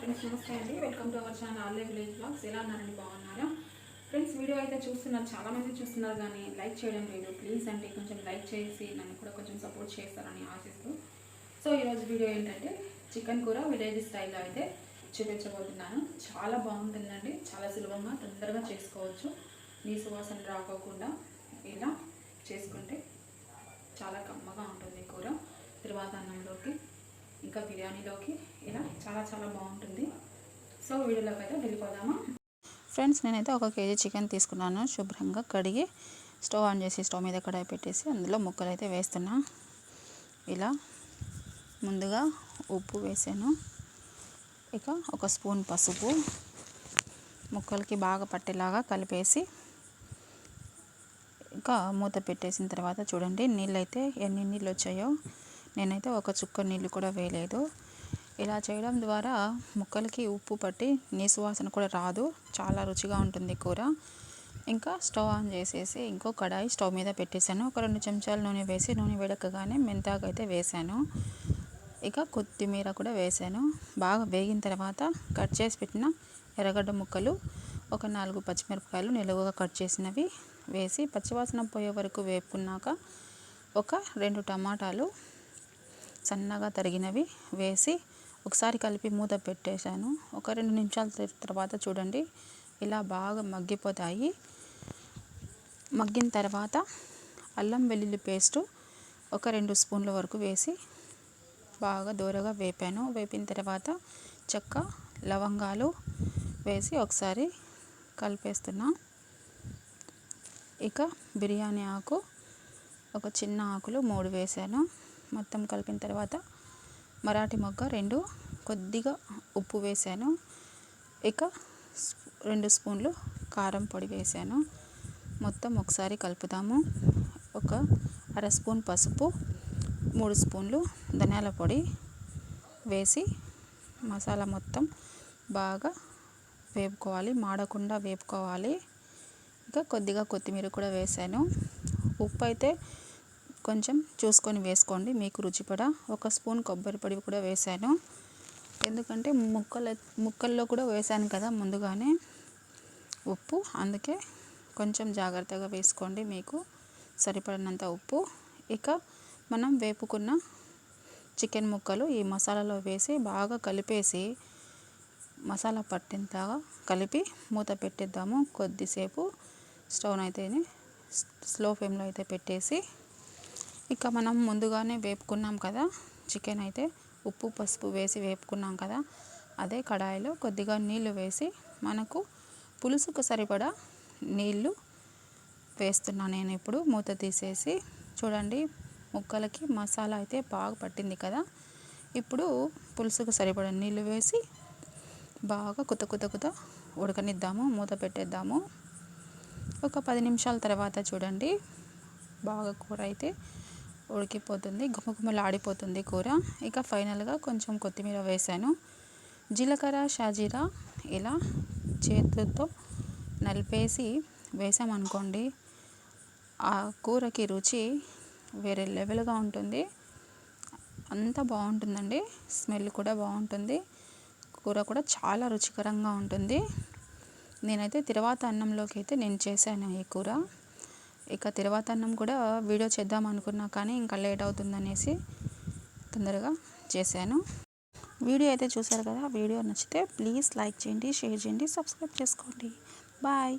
Friends నమస్తే అండి. Welcome to our channel ఆల్లే విలేజ్ బ్లాగ్స్ ఎలా ఉన్నారండి? బాగున్నారా? ఫ్రెండ్స్ వీడియో అయితే చూస్తున్నారు. చాలామంది చూస్తున్నారు కానీ లైక్ చేయడం లేదు. ప్లీజ్ అండి కొంచెం లైక్ చేసి నన్ను కూడా కొంచెం సపోర్ట్ చేస్తారని ఆశిస్తూ. సో ఈరోజు వీడియో ఏంటంటే చికెన్ కూర విలేజ్ స్టైల్లో అయితే చూపించబోతున్నాను. చాలా బాగుంటుందండి. చాలా సులభంగా తొందరగా చేసుకోవచ్చు. నీ సువాసన రాకోకుండా ఇలా చేసుకుంటే చాలా కమ్మగా ఉంటుంది కూర. తర్వాత అన్నంలోకి ఇంకా బిర్యానీలోకి ఇలా చాలా చాలా బాగుంటుంది. సో వీడియోలోకి అయితే వెళ్ళిపోదామా? ఫ్రెండ్స్ నేనైతే ఒక కేజీ చికెన్ తీసుకున్నాను. శుభ్రంగా కడిగి స్టవ్ ఆన్ చేసి స్టవ్ మీద కడాయి పెట్టేసి అందులో ముక్కలు అయితే వేస్తున్నా. ఇలా ముందుగా ఉప్పు వేసాను. ఇక ఒక స్పూన్ పసుపు ముక్కలకి బాగా పట్టేలాగా కలిపేసి ఇంకా మూత పెట్టేసిన తర్వాత చూడండి నీళ్ళు అయితే ఎన్ని నీళ్ళు వచ్చాయో. నేనైతే ఒక చుక్క నీళ్ళు కూడా వేయలేదు. ఇలా చేయడం ద్వారా ముక్కలకి ఉప్పు పట్టి నీసు వాసన కూడా రాదు. చాలా రుచిగా ఉంటుంది కూర. ఇంకా స్టవ్ ఆన్ చేసేసి ఇంకో కడాయి స్టవ్ మీద పెట్టేశాను. ఒక రెండు చెంచాల నూనె వేసి నూనె వేడకగానే మెంతాకు అయితే వేసాను ఇక కొత్తిమీర కూడా వేసాను బాగా వేగిన తర్వాత కట్ చేసి పెట్టిన ఎర్రగడ్డ ముక్కలు ఒక నాలుగు పచ్చిమిరపకాయలు నిలువుగా కట్ చేసినవి వేసి పచ్చివాసన పోయే వరకు వేపుకున్నాక ఒక రెండు టమాటాలు సన్నగా తరిగినవి వేసి ఒకసారి కలిపి మూత పెట్టేశాను. ఒక రెండు నిమిషాల తర్వాత చూడండి. ఇలా బాగా మగ్గిపోతాయి. మగ్గిన తర్వాత అల్లం వెల్లుల్లి పేస్టు ఒక రెండు స్పూన్ల వరకు వేసి బాగా దూరగా వేపాను. వేపిన తర్వాత చెక్క లవంగాలు వేసి ఒకసారి కలిపేస్తున్నా. ఇక బిర్యానీ ఆకు ఒక చిన్న ఆకులు మూడు వేసాను. మొత్తం కలిపిన తర్వాత మరాఠీ మొగ్గ రెండు కొద్దిగా ఉప్పు వేసాను. ఇక రెండు స్పూన్లు కారం పొడి వేసాను. మొత్తం ఒకసారి కలుపుతాము. ఒక అర స్పూన్ పసుపు మూడు స్పూన్లు ధనియాల పొడి వేసి మసాలా మొత్తం బాగా వేపుకోవాలి మాడకుండా వేపుకోవాలి. ఇంకా కొద్దిగా కొత్తిమీర కూడా వేసాను. ఉప్పు అయితే కొంచెం చూసుకొని వేసుకోండి. మీకు రుచిపడ ఒక స్పూన్ కొబ్బరి పొడి కూడా వేసాను ఎందుకంటే ముక్కల ముక్కల్లో కూడా వేసాను కదా ముందుగానే. ఉప్పు అందుకే కొంచెం జాగ్రత్తగా వేసుకోండి మీకు సరిపడినంత ఉప్పు. ఇక మనం వేపుకున్న చికెన్ ముక్కలు ఈ మసాలాలో వేసి బాగా కలిపేసి మసాలా పట్టింతగా కలిపి మూత పెట్టేద్దాము. కొద్దిసేపు స్టవ్ అయితే స్లో ఫ్లేమ్లో అయితే పెట్టేసి ఇక మనం ముందుగానే వేపుకున్నాం కదా చికెన్ అయితే. ఉప్పు పసుపు వేసి వేపుకున్నాం కదా. అదే కడాయిలో కొద్దిగా నీళ్ళు వేసి మనకు పులుసుకు సరిపడా నీళ్ళు వేస్తున్నా నేను ఇప్పుడు. మూత తీసేసి చూడండి ముక్కలకి మసాలా అయితే బాగా పట్టింది కదా. ఇప్పుడు పులుసుకు సరిపడా నీళ్ళు వేసి బాగా కుత కుత కుత ఉడకనిద్దాము మూత పెట్టేద్దాము. ఒక పది నిమిషాల తర్వాత చూడండి బాగా కూర అయితే ఉడికిపోతుంది గుమగుమలాడిపోతుంది కూర. ఇక ఫైనల్గా కొంచెం కొత్తిమీర వేసాను జీలకర్ర షాజీరా ఇలా చేతులతో నలిపేసి వేసామనుకోండి ఆ కూరకి రుచి వేరే లెవెల్గా ఉంటుంది. అంత బాగుంటుందండి. స్మెల్ కూడా బాగుంటుంది. కూర కూడా చాలా రుచికరంగా ఉంటుంది. నేనైతే తిరువాత అన్నంలోకి అయితే నేను చేశాను ఈ కూర. ఇక తర్వాత అన్నం కూడా వీడియో చేద్దాం అనుకున్నా కానీ ఇంకా లేట్ అవుతుందనేసి తొందరగా చేశాను. వీడియో అయితే చూసారు కదా వీడియో నచ్చితే ప్లీజ్ లైక్ చేయండి షేర్ చేయండి సబ్స్క్రైబ్ చేసుకోండి. బాయ్.